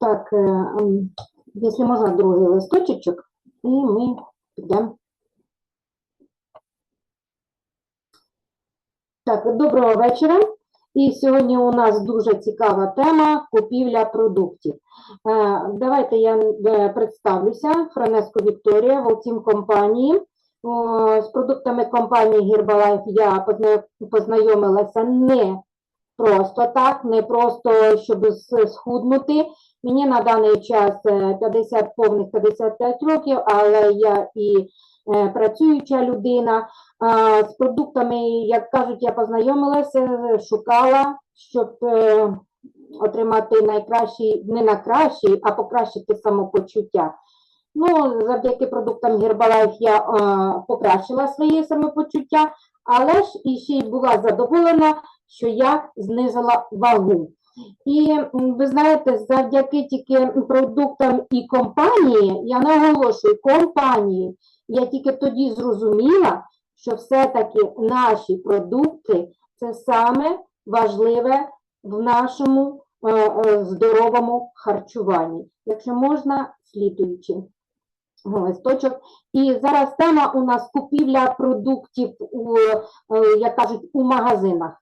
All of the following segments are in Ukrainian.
Так, е, ем, якщо можна, другий листочок, і ми підемо. Так, доброго вечора. І сьогодні у нас дуже цікава тема купівля продуктів. Е, Давайте я е, представлюся. Франеско Вікторія, Волтім компанії. З продуктами компанії Herbalife я позна- познайомилася не просто так, не просто щоб схуднути. Мені на даний час е, 50 повних 55 років, але я і е, працююча людина. З продуктами, як кажуть, я познайомилася, шукала, щоб е, отримати найкращий, не найкращий, а покращити самопочуття. Ну, завдяки продуктам Herbalife я е, покращила своє самопочуття, але ж і ще й була задоволена, що я знизила вагу. І ви знаєте, завдяки тільки продуктам і компанії, я наголошую, компанії, я тільки тоді зрозуміла, що все-таки наші продукти це саме важливе в нашому е, е, здоровому харчуванні. Якщо можна, слідуючи листочок. І зараз тема у нас купівля продуктів, у, е, як кажуть, у магазинах.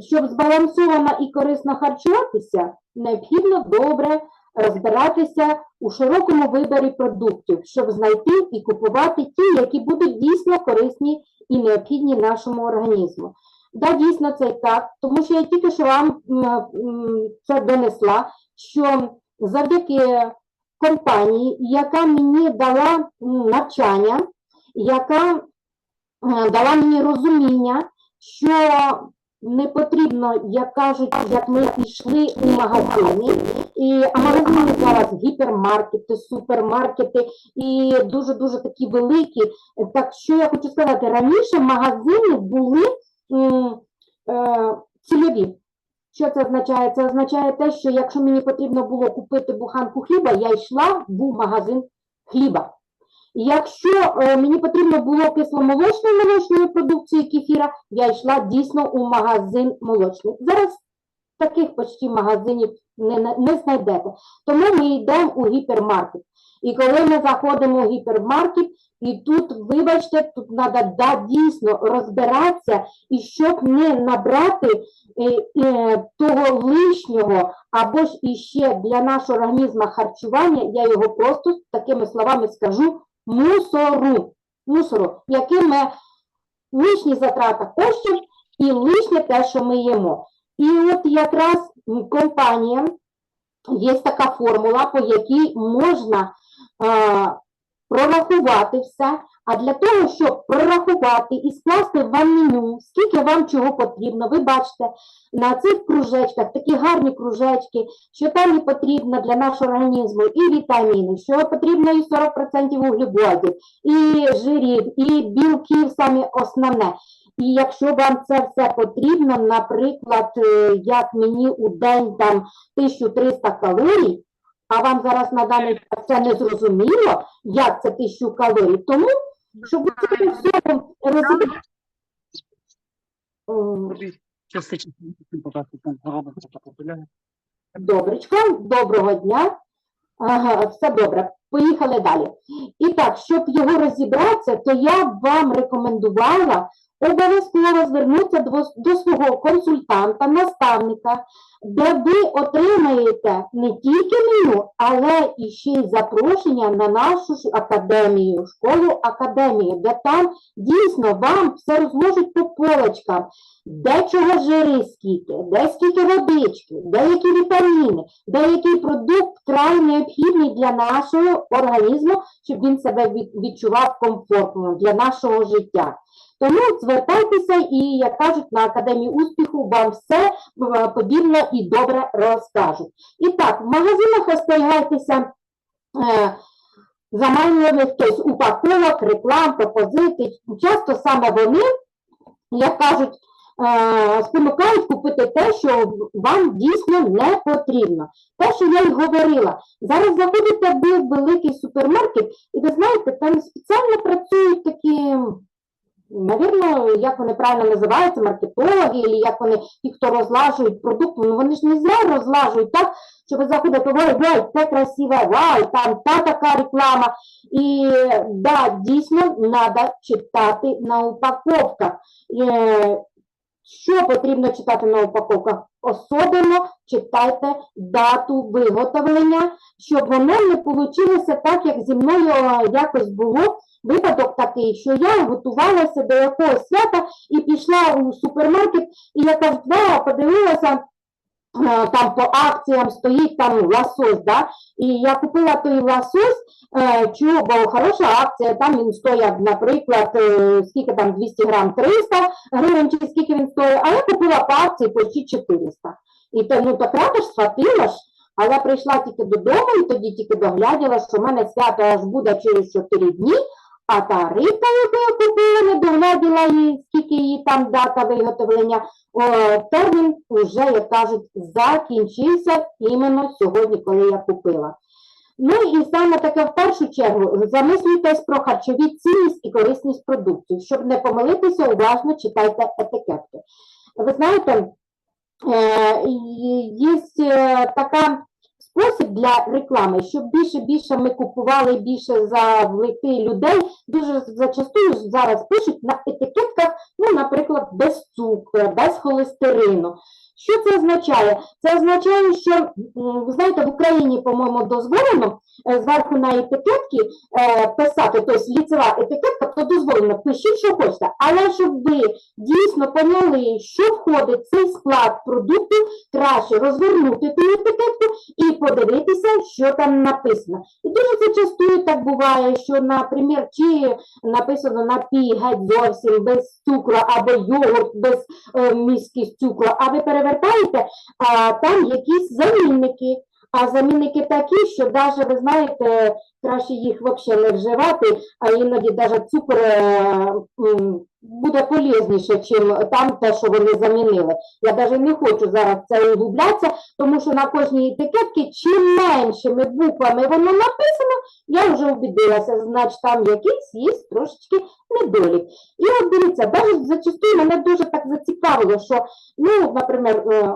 Щоб збалансовано і корисно харчуватися, необхідно добре розбиратися у широкому виборі продуктів, щоб знайти і купувати ті, які будуть дійсно корисні і необхідні нашому організму. Да, дійсно це так, тому що я тільки що вам це донесла, що завдяки компанії, яка мені дала навчання, яка дала мені розуміння, що не потрібно, як кажуть, як ми пішли у магазини, і а магазини зараз гіпермаркети, супермаркети і дуже-дуже такі великі. Так що я хочу сказати, раніше магазини були м, е, цільові. Що це означає? Це означає те, що якщо мені потрібно було купити буханку хліба, я йшла в магазин хліба. Якщо е, мені потрібно було кисломолочної молочної продукції кефіра, я йшла дійсно у магазин молочний. Зараз таких почти магазинів не, не, знайдете. Тому ми йдемо у гіпермаркет. І коли ми заходимо у гіпермаркет, і тут, вибачте, тут треба да, дійсно розбиратися, і щоб не набрати е, е, того лишнього, або ж іще для нашого організму харчування, я його просто такими словами скажу, мусору, мусору, яким ми лишні затрата коштів і лишнє те, що ми їмо. І от якраз компанія, є така формула, по якій можна е, прорахувати все. А для того, щоб прорахувати і скласти вам меню, скільки вам чого потрібно, ви бачите на цих кружечках такі гарні кружечки, що там і потрібно для нашого організму і вітаміни, що потрібно і 40% вуглеводів, і жирів, і білків саме основне. І якщо вам це все потрібно, наприклад, е, як мені у день там 1300 калорій, а вам зараз на даний час це не зрозуміло, як це 1000 калорій, тому, щоб у цьому всьому розібратися, Частично показати там робиться та популяє. Добречко, доброго дня. Ага, все добре. Поїхали далі. І так, щоб його розібратися, то я б вам рекомендувала обов'язково звернутися до, до свого консультанта, наставника, де ви отримаєте не тільки меню, але і ще й запрошення на нашу ж академію, школу академію, де там дійсно вам все розложать по полочкам, де чого жири скільки, де скільки водички, де які вітаміни, де який продукт вкрай необхідний для нашого організму, щоб він себе відчував комфортно для нашого життя. Тому звертайтеся і, як кажуть, на Академії успіху вам все е, подібно і добре розкажуть. І так, в магазинах остерігайтеся е, заманливих тобто, упаковок, реклам, пропозицій. Часто саме вони, як кажуть, е, спонукають купити те, що вам дійсно не потрібно. Те, що я й говорила. Зараз заходите в великий супермаркет, і ви знаєте, там спеціально працюють такі. Навірно, як вони правильно називаються, маркетологи, або як вони, ті, хто розлажують продукти, ну вони ж не зря розлажують так, що ви заходите, ой, це красиве, вау, там та така реклама. І да, дійсно треба читати на упаковках. Що потрібно читати на упаковках? Особливо читайте дату виготовлення, щоб воно не вийшло так, як зі мною якось було. Випадок такий, що я готувалася до якогось свята і пішла у супермаркет, і я кажу, подивилася, там по акціям стоїть там лосось, да? і я купила той лосось, е, чого, бо хороша акція, там він стоїть, наприклад, е, скільки там 200 грам 300 гривень, чи скільки він стоїть, а я купила по акції почти 400. І то, ну, так рада ж схватила ж, а я прийшла тільки додому і тоді тільки догляділа, що в мене свято аж буде через 4 дні, а та рибка, яку я купила, не догляділа її, скільки її там дата виготовлення, о, термін вже, як кажуть, закінчився іменно сьогодні, коли я купила. Ну і саме таке в першу чергу замислюйтесь про харчові цінність і корисність продуктів. Щоб не помилитися, уважно читайте етикетки. Ви знаєте, е, є така спосіб для реклами, щоб більше більше ми купували, більше завлекти людей. Дуже зачастую зараз пишуть на етикетках, ну, наприклад, без цукру, без холестерину. Що це означає? Це означає, що ви знаєте, в Україні, по-моєму, дозволено е, зверху на етикетки е, писати, тобто ліцева етикетка, то дозволено, пишіть, що хочете. Але щоб ви дійсно поняли, що входить в цей склад продукту, краще розвернути ту етикетку і подивитися, що там написано. І дуже зачастую так буває, що, наприклад, чи написано напій геть зовсім без цукру або йогурт без е, міски з цукру, а ви перевертаєте, а там якісь замінники. А замінники такі, що навіть, ви знаєте, краще їх взагалі не вживати, а іноді навіть цукор е, буде полезніше, ніж там те, що вони замінили. Я навіть не хочу зараз це углублятися, тому що на кожній етикетці чим меншими буквами воно написано, я вже убедилася, значить там якийсь є трошечки недолік. І от дивіться, навіть зачастую мене дуже так зацікавило, що, ну, наприклад, е, е,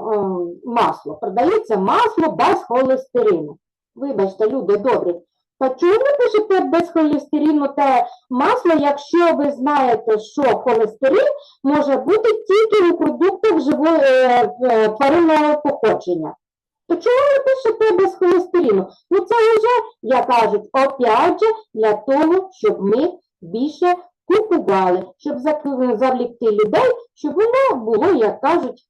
масло, продається масло без холестерину. Вибачте, люди добрі. Та чому ви пишете без холестерину те масло, якщо ви знаєте, що холестерин може бути тільки у продуктах живої е, е, тваринного походження? То чому ви пишете без холестерину? Ну це вже, як кажуть, опять же, для того, щоб ми більше купували, щоб завлікти людей, щоб воно було, як кажуть,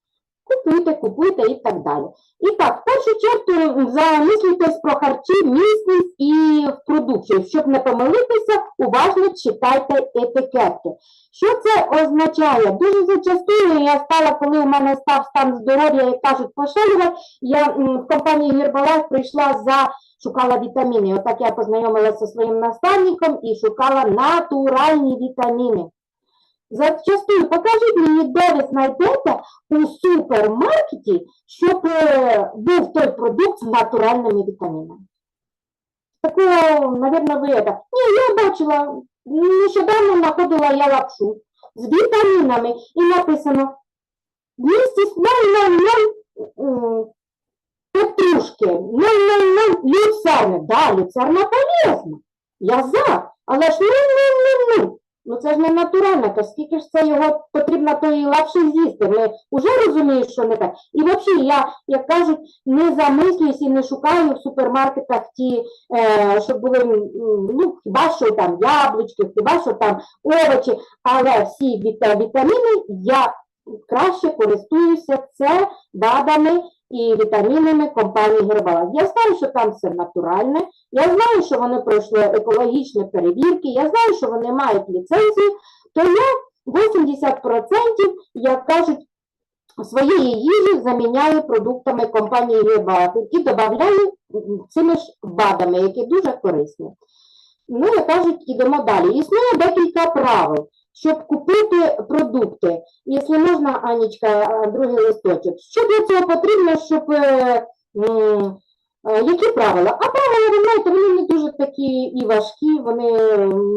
купуйте, купуйте і так далі. І так, в першу чергу замислюйтесь про харчі, міцність і продукцію. Щоб не помилитися, уважно читайте етикетки. Що це означає? Дуже зачастую я стала, коли у мене став стан здоров'я, як кажуть, поширювати, я в компанії Herbalife прийшла за шукала вітаміни. Отак я познайомилася зі своїм наставником і шукала натуральні вітаміни. Зачастую покажіть мені, де ви знайдете у супермаркеті, щоб е, був той продукт з натуральними вітамінами. Такого, мабуть, ви это. Ні, я бачила, нещодавно знаходила я лапшу з вітамінами і написано 200 0,00 петрушки, 0,00 люцерни. Да, люцерна полезна. Я за, але ж 0,00. Ну це ж не натурально, то скільки ж це його потрібно тої лапші з'їсти. Ми вже розуміємо, що не так. І взагалі я, як кажуть, не замислююсь і не шукаю в супермаркетах ті, е, щоб були, ну, хіба що там яблучки, хіба що там овочі, але всі віта- вітаміни я краще користуюся це БАДами і вітамінами компанії Herbalife. Я знаю, що там все натуральне, я знаю, що вони пройшли екологічні перевірки, я знаю, що вони мають ліцензію, то я 80%, як кажуть, своєї їжі заміняю продуктами компанії Herbalife і додаю цими ж БАДами, які дуже корисні. Ну, як кажуть, ідемо далі. Існує декілька правил, щоб купити продукти. Якщо можна, Анічка, другий листочок. Що для цього потрібно, щоб е, Е, Які правила? А правила, ви знаєте, вони не дуже такі і важкі, вони,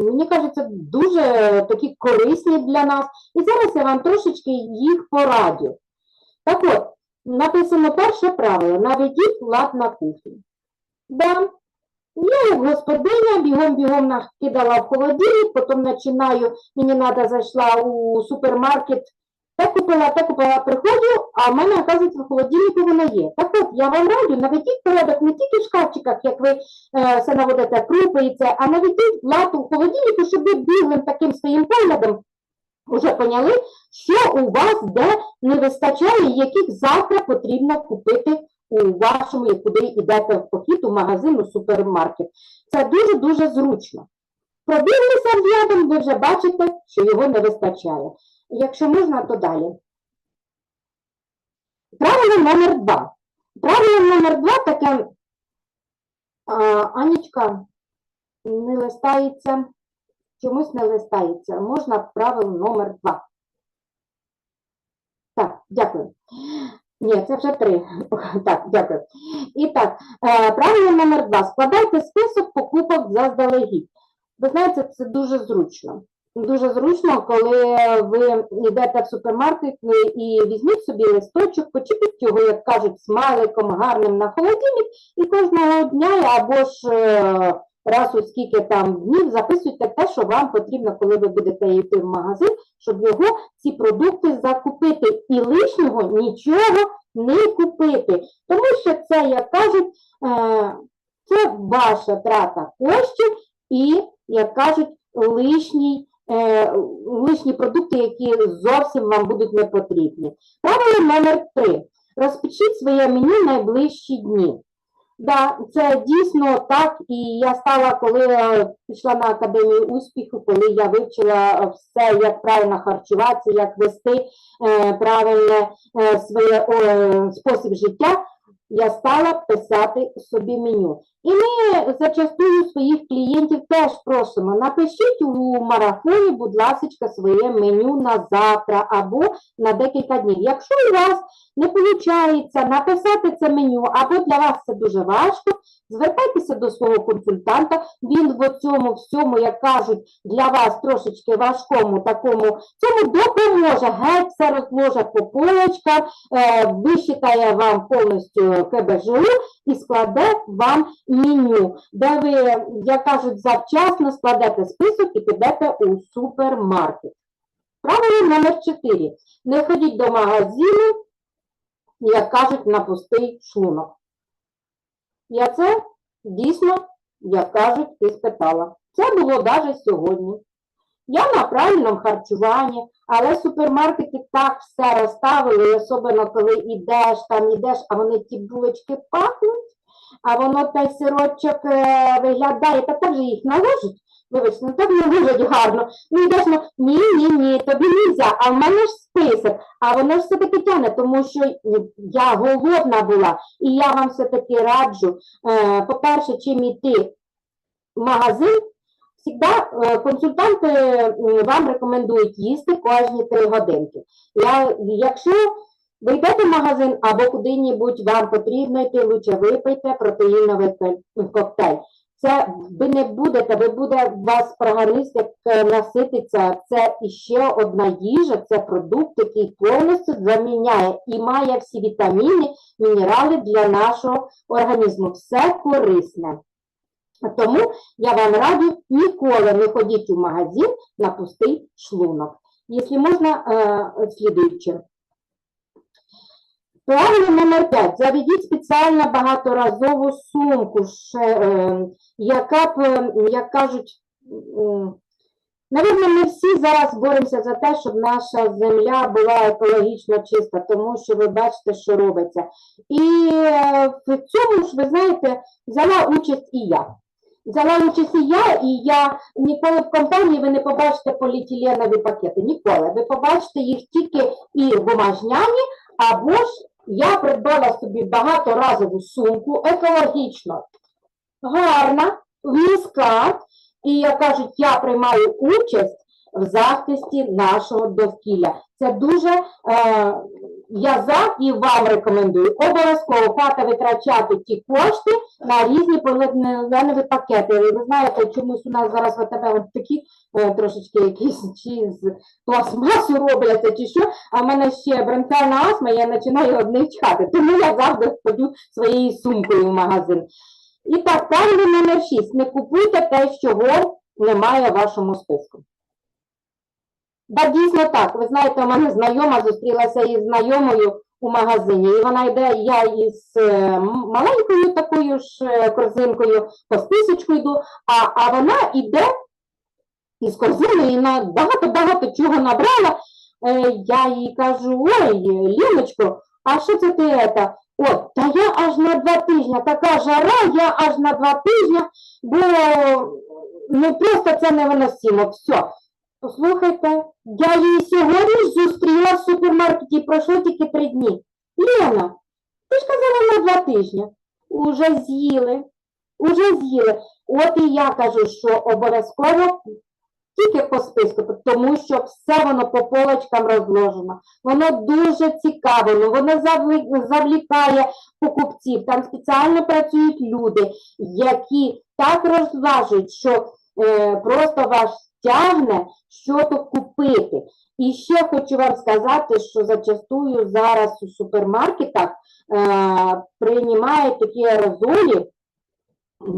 мені кажеться, дуже такі корисні для нас. І зараз я вам трошечки їх порадю. Так от, Написано перше правило: наведіть лад на кухні. Да. Я господиня бігом-бігом накидала в холодильник, потім починаю, мені треба зайшла у супермаркет, те купила, те купила, приходжу, а в мене, оказується, в холодильнику воно є. Так от, я вам раджу, наведіть порядок не тільки в шкафчиках, як ви е, все наводите крупи і це, а наведіть лад у холодильнику, щоб ви біглим таким своїм поглядом вже поняли, що у вас де не вистачає, яких завтра потрібно купити у вашому, куди йдете в похід, у магазин, у супермаркет. Це дуже-дуже зручно. Пробіглися взглядом, ви вже бачите, що його не вистачає. Якщо можна, то далі. Правило номер два. Правило номер два таке, а, Анічка, не листається, чомусь не листається. Можна правило номер два. Так, дякую. Ні, це вже три. Так, дякую. І так, е, правило номер два. Складайте список покупок заздалегідь. Ви знаєте, це дуже зручно. Дуже зручно, коли ви йдете в супермаркет і візьміть собі листочок, почепіть його, як кажуть, смайликом гарним на холодильник, і кожного дня або ж е, раз у скільки там днів записуйте те, що вам потрібно, коли ви будете йти в магазин, щоб його ці продукти закупити і лишнього нічого не купити. Тому що це, як кажуть, е, це ваша трата коштів і, як кажуть, лишній, е, лишні продукти, які зовсім вам будуть не потрібні. Правило номер три. Розпишіть своє меню найближчі дні. Да, це дійсно так, і я стала, коли е, пішла на академію успіху, коли я вивчила все, як правильно харчуватися, як вести е, правильне е, своє спосіб життя, я стала писати собі меню. І ми зачастую своїх клієнтів теж просимо, напишіть у марафоні, будь ласка, своє меню на завтра або на декілька днів. Якщо у вас не виходить написати це меню, або для вас це дуже важко, звертайтеся до свого консультанта, він в цьому всьому, як кажуть, для вас трошечки важкому такому, цьому допоможе, геть все розложить по полочках, е, висчитає вам повністю КБЖУ і складе вам меню, де ви, як кажуть, завчасно складете список і підете у супермаркет. Правило номер 4. Не ходіть до магазину, як кажуть, на пустий шлунок. Я це дійсно, як кажуть, і спитала. Це було навіть сьогодні. Я на правильному харчуванні, але супермаркети так все розставили, особливо коли йдеш, там йдеш, а вони ті булочки пахнуть, а воно той сирочок е, виглядає, та так же їх наложить. Вибачте, ну так не ложать гарно. Ну йдеш, ну ні, ні, ні, тобі не можна, а в мене ж список, а воно ж все-таки тягне, тому що я голодна була, і я вам все-таки раджу, е, по-перше, чим йти в магазин, Всегда е, консультанти вам рекомендують їсти кожні 3 годинки. Я, якщо ви йдете в магазин або куди-небудь вам потрібно йти, лучше випийте протеїновий коктейль. Це ви не будете, ви буде вас організм як е, насититься. Це іще одна їжа, це продукт, який повністю заміняє і має всі вітаміни, мінерали для нашого організму. Все корисне. Тому я вам раджу ніколи не ходіть у магазин на пустий шлунок. Якщо можна, е, слідуюче. Правило номер 5. Заведіть спеціально багаторазову сумку, е, яка б, е, як кажуть, Навірно, ми всі зараз боремося за те, щоб наша земля була екологічно чиста, тому що ви бачите, що робиться. І е, в цьому ж, ви знаєте, взяла участь і я. Взяла участь і я, і я ніколи в компанії ви не побачите поліетиленові пакети. Ніколи. Ви побачите їх тільки і бумажняні, або ж я придбала собі багаторазову сумку, екологічно гарна, візка, і як кажуть, я приймаю участь в захисті нашого довкілля. Це дуже е, я за і вам рекомендую обов'язково хвата витрачати ті кошти на різні поліетиленові пакети. Ви знаєте, чомусь у нас зараз в АТБ от такі трошечки якісь чи з пластмасу робляться, чи що, а в мене ще бронхіальна астма, я починаю одних чхати. Тому я завжди ходю своєю сумкою в магазин. І так, правило номер 6. Не купуйте те, чого немає в вашому списку. Да, дійсно так. Ви знаєте, у мене знайома зустрілася із знайомою у магазині, і вона йде, я із е, маленькою такою ж е, корзинкою, по списочку йду, а, а вона йде із корзиною і на багато-багато чого набрала. Е, я їй кажу, ой, Ліночко, а що це ти ета? От, та я аж на два тижні, така жара, я аж на два тижні, бо ну просто це невиносимо. Все. Послухайте, я її сьогодні зустріла в супермаркеті, пройшло тільки три дні. Лена, ти ж казала на два тижні. Уже з'їли, уже з'їли. От і я кажу, що обов'язково тільки по списку, тому що все воно по полочкам розложено. Воно дуже цікаве, воно завлікає покупців. Там спеціально працюють люди, які так розважують, що е, просто вас тягне що то купити. І ще хочу вам сказати, що зачастую зараз у супермаркетах е, приймають такі аерозолі,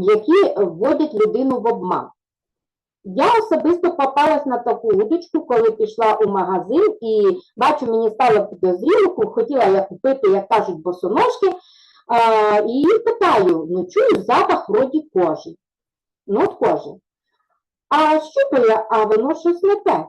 які вводять людину в обман. Я особисто попалась на таку удочку, коли пішла у магазин і бачу, мені стало підозріло, хотіла я купити, як кажуть, босоножки, а, і питаю, ну чую запах вроді кожи. Ну, от кожи. А щупаю, а воно щось не те.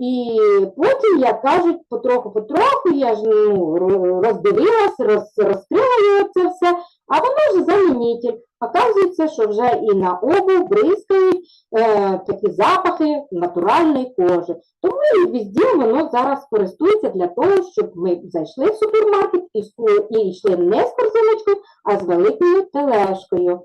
І потім, як кажуть, потроху-потроху, я ж ну, ро- роздивилась, роз, розкрила це все, а воно ж замінитель. Оказується, що вже і на обув бризкають е, такі запахи натуральної кожи. Тому і везде воно зараз користується для того, щоб ми зайшли в супермаркет і, і йшли не з корзиночкою, а з великою тележкою.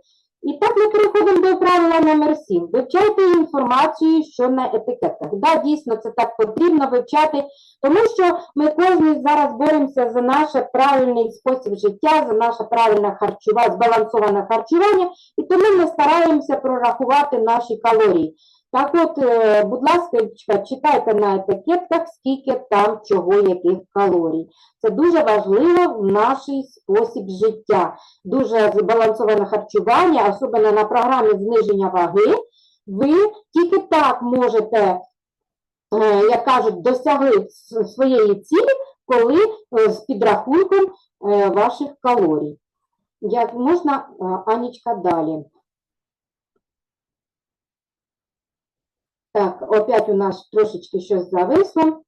І так ми переходимо до правила номер 7. Вивчайте інформацію, що на етикетках. Да, дійсно, це так потрібно вивчати, тому що ми кожен зараз боремося за наш правильний спосіб життя, за наше правильне харчування, збалансоване харчування, і тому ми стараємося прорахувати наші калорії. Так от, е, будь ласка, читайте на етикетках, скільки там чого, яких калорій. Це дуже важливо в наш спосіб життя дуже збалансоване харчування, особливо на програмі зниження ваги, ви тільки так можете, е, як кажуть, досягли своєї цілі, коли е, з підрахунком ваших калорій. Як можна, Анічка, далі. Так, опять у нас трошечки щось зависло.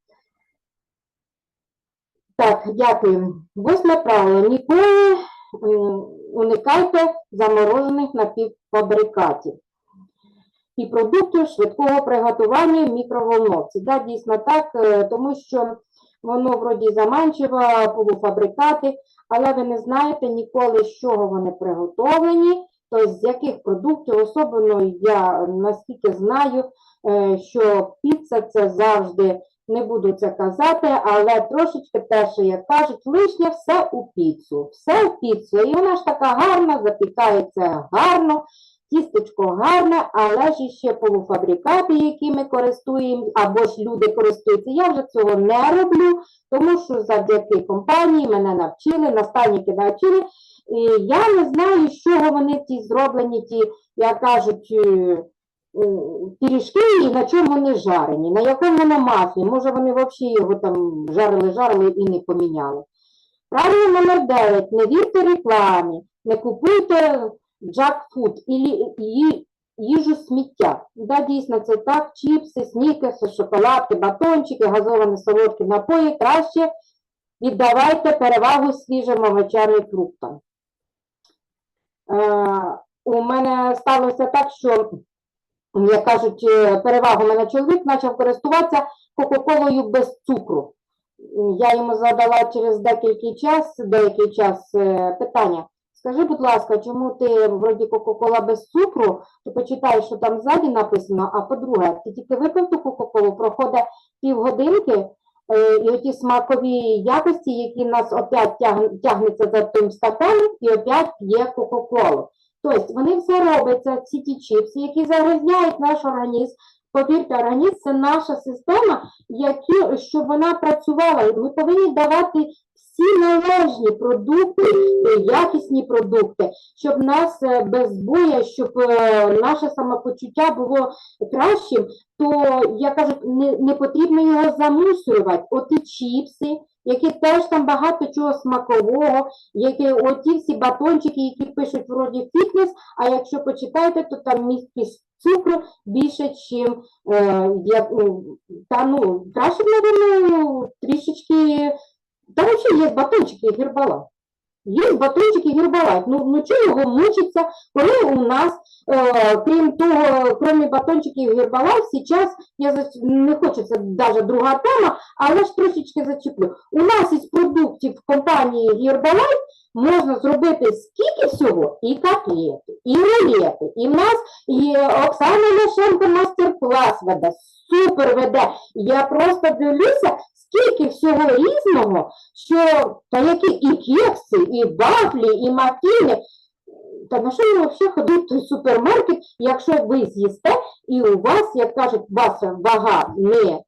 Так, дякую. Восьме правило. Ніколи уникайте заморожених напівфабрикатів і продуктів швидкого приготування в мікроволновці. Да, дійсно так, е, тому що воно вроді заманчиво, полуфабрикати, але ви не знаєте ніколи, з чого вони приготовлені, тобто з яких продуктів, особливо я наскільки знаю, що піца це завжди не буду це казати, але трошечки те, що як кажуть, лишнє все у піцу. Все у піцу. І вона ж така гарна, запікається гарно, тістечко гарне, але ж ще полуфабрикати, які ми користуємо, або ж люди користуються. Я вже цього не роблю, тому що завдяки компанії мене навчили, наставники навчили. І я не знаю, з чого вони ті зроблені, ті, як кажуть, е, пиріжки і на чому вони жарені, на якому воно маслі. Може, вони взагалі його там жарили-жарили і не поміняли. Правило номер 9. Не вірте рекламі, не купуйте джакфуд і їжу сміття. Да, дійсно, це так. Чіпси, снікерси, шоколадки, батончики, газовані солодкі напої. Краще віддавайте перевагу свіжим овочам і фруктам. Е, у мене сталося так, що як кажуть, е, перевагу мене чоловік почав користуватися Кока-Колою без цукру. Я йому задала через деякий час, деякий час е, питання. Скажи, будь ласка, чому ти вроді Кока-Кола без цукру? Ти почитаєш, що там ззаді написано, а по-друге, ти тільки випив ту Кока-Колу, проходить півгодинки, е, і оті смакові якості, які нас опять тягнуться за тим стаканом, і опять п'є Кока-Колу. Тобто вони все робляться, всі ті чіпси, які загрязняють наш організм. Повірте, організм це наша система, які, щоб вона працювала. Ми повинні давати всі належні продукти, е, якісні продукти, щоб нас е, без збою, щоб е, наше самопочуття було кращим, то я кажу, не, не потрібно його замусорювати. От і чіпси, які теж там багато чого смакового, які оті всі батончики, які пишуть вроді фітнес, а якщо почитаєте, то там місткість цукру більше, чим е, як, ну, та ну краще напевно, трішечки. Та взагалі є батончики гербалайф. Є батончики гербалайф. Ну, ну чого його мучиться, коли у нас, е, крім того, крім батончиків гербалайф, зараз, я зач- не хочу, це навіть друга тема, але ж трошечки зачеплю. У нас із продуктів компанії Herbalife можна зробити скільки всього, і котлети, і рулети. І в нас є Оксана Ляшенко мастер-клас веде, супер веде. Я просто дивлюся, скільки всього різного, що та які і кекси, і вафлі, і мафіни. Та на що ви взагалі ходити в супермаркет, якщо ви з'їсте, і у вас, як кажуть, ваша вага не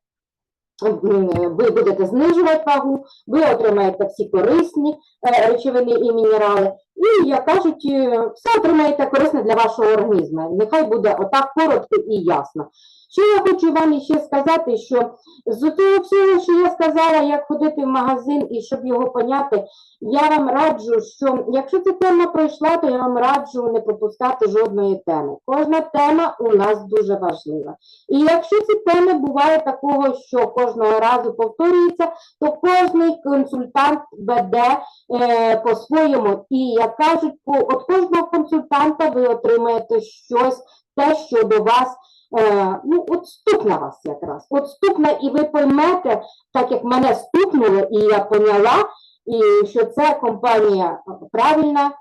ви будете знижувати вагу, ви отримаєте всі корисні е, речовини і мінерали, і, як кажуть, е, все отримаєте корисне для вашого організму. Нехай буде отак коротко і ясно. Що я хочу вам ще сказати, що з того всього, що я сказала, як ходити в магазин і щоб його поняти, я вам раджу, що якщо ця тема пройшла, то я вам раджу не пропускати жодної теми. Кожна тема у нас дуже важлива. І якщо ці теми буває такого, що кожного разу повторюється, то кожний консультант веде е, по-своєму. І як кажуть, от кожного консультанта ви отримаєте щось, те, що до вас. Е, ну, от стукне вас якраз. От стукне, і ви поймете, так як мене стукнуло, і я поняла, і що це компанія правильна,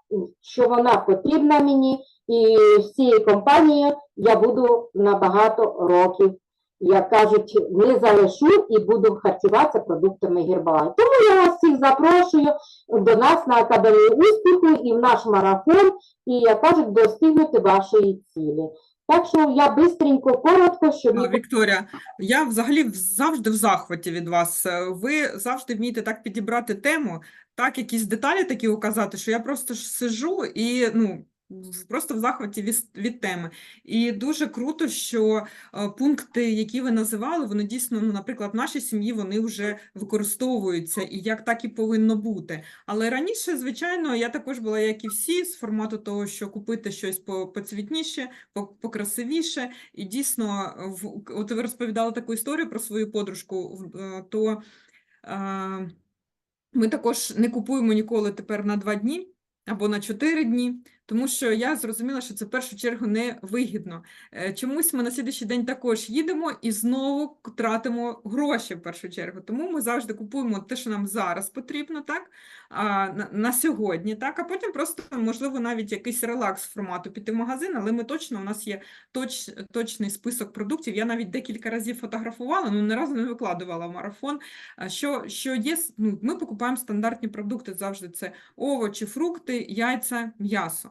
що вона потрібна мені, і з цією компанією я буду на багато років, як кажуть, не залишу і буду харчуватися продуктами Гербалайф. Тому я вас всіх запрошую до нас на Академію успіху і в наш марафон, і, як кажуть, достигнути вашої цілі. Так що я бистренько, коротко, щоб Вікторія, я взагалі завжди в захваті від вас. Е, Ви завжди вмієте так підібрати тему, так якісь деталі такі указати, що я просто ж сижу і ну. Просто в захваті від, від теми. І дуже круто, що е, пункти, які ви називали, вони дійсно, ну, наприклад, в нашій сім'ї вони вже використовуються і як так і повинно бути. Але раніше, звичайно, я також була, як і всі, з формату того, що купити щось по- поцвітніше, покрасивіше. І дійсно, в, от ви розповідали таку історію про свою подружку, е, то е, ми також не купуємо ніколи тепер на два дні або на чотири дні, тому що я зрозуміла, що це в першу чергу не вигідно. Е, Чомусь ми на слідуючий день також їдемо і знову тратимо гроші в першу чергу. Тому ми завжди купуємо те, що нам зараз потрібно, так? А, на, сьогодні, так? А потім просто, можливо, навіть якийсь релакс формату піти в магазин, але ми точно, у нас є точ, точний список продуктів. Я навіть декілька разів фотографувала, ну, ні разу не викладувала в марафон. Що, що є, ну, ми покупаємо стандартні продукти завжди. Це овочі, фрукти, яйця, м'ясо.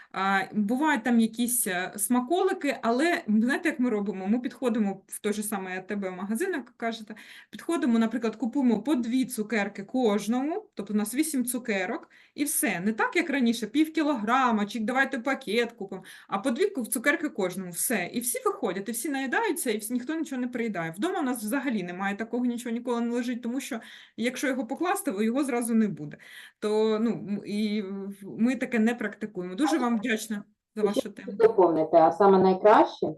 бувають там якісь е, смаколики, але знаєте, як ми робимо? Ми підходимо в той же самий АТБ магазин, як кажете, підходимо, наприклад, купуємо по дві цукерки кожному, тобто у нас вісім цукерок, і все. Не так, як раніше, пів кілограма, чи давайте пакет купимо, а по дві цукерки кожному, все. І всі виходять, і всі наїдаються, і всі, ніхто нічого не приїдає. Вдома у нас взагалі немає такого, нічого ніколи не лежить, тому що якщо його покласти, його зразу не буде. То ну, і ми таке не практикуємо. Дуже вам вдячна за вашу тему. доповнити, а саме найкраще, е,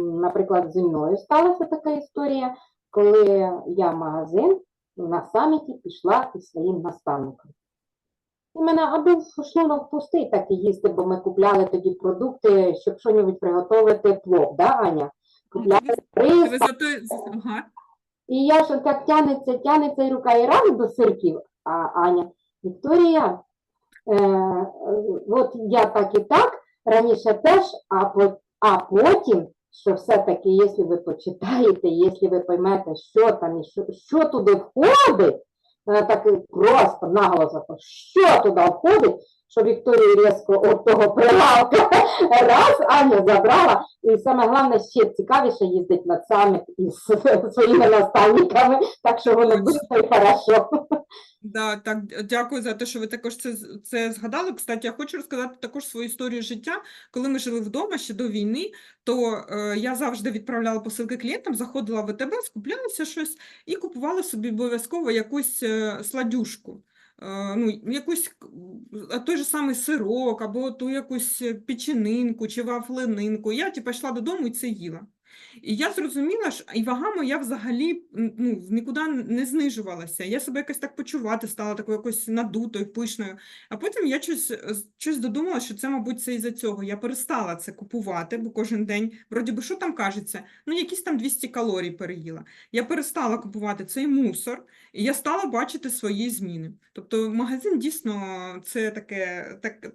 наприклад, зі мною сталася така історія, коли я в магазин на саміті пішла із своїм наставником. У мене або шлунок пустий, так і їсти, бо ми купляли тоді продукти, щоб щось приготувати плов, да, Аня? Купляли рис. Ага. і я ж так тянеться, тянеться і рука і раз до сирків, а Аня, Вікторія, от я так і так, раніше теж, а, а потім, що все-таки, якщо ви почитаєте, якщо ви поймете, що там і що, що туди входить, е, так просто наголосок, що туди входить, що Вікторію різко от того прилавка раз Аня забрала, і саме головне, ще цікавіше їздить на саміт із своїми наставниками, так що воно буде хорошо. Да, так, дякую за те, що ви також це, це згадали. Кстати, я хочу розказати також свою історію життя. Коли ми жили вдома ще до війни, то е, я завжди відправляла посилки клієнтам, заходила в АТБ, скуплялася щось і купувала собі обов'язково якусь е, сладюшку. Ну, якусь той же самий сирок, або ту якусь е, печенинку чи вафлининку. Я типу, йшла додому і це їла. І я зрозуміла, що і вага моя взагалі ну, нікуди не знижувалася. Я себе якось так почувати стала такою якось надутою, пишною. А потім я щось, щось додумала, що це, мабуть, це із-за цього. Я перестала це купувати, бо кожен день, вроді би, що там кажеться? Ну, якісь там 200 калорій переїла. Я перестала купувати цей мусор, і я стала бачити свої зміни. Тобто магазин дійсно це таке, так,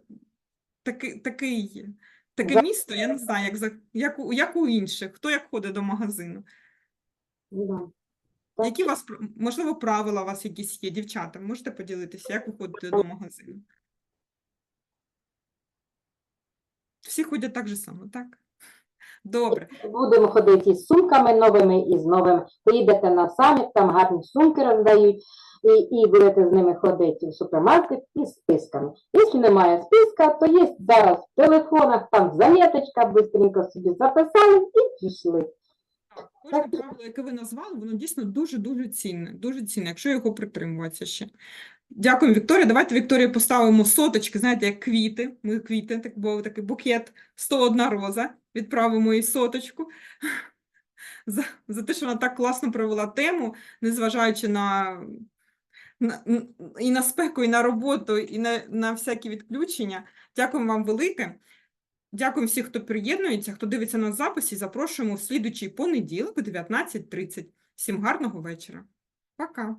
таки- такий. Таке місто, я не знаю, як, за, як, у, як у інших, хто як ходить до магазину. Да. Так. Які у вас, можливо, правила у вас якісь є, дівчата? Можете поділитися, як ви ходите до магазину? Всі ходять так же само, так? Добре. Будемо ходити із сумками новими і з новими. Поїдете на саміт, там гарні сумки роздають, і, і будете з ними ходити в супермаркет із списками. Якщо немає списка, то є зараз в телефонах, там заметочка, быстренько собі записали і пішли. Кожне правило, яке ви назвали, воно дійсно дуже-дуже цінне, дуже цінне, якщо його притримуватися ще. Дякую, Вікторія. Давайте, Вікторія, поставимо соточки, знаєте, як квіти. Ми квіти, так був такий букет 101 роза. Відправимо їй соточку. За, за те, що вона так класно провела тему, незважаючи на, і на спеку, і на роботу, і на, на всякі відключення. Дякую вам велике. Дякую всім, хто приєднується, хто дивиться на записі. Запрошуємо в слідучий понеділок о 19.30. Всім гарного вечора. Пока.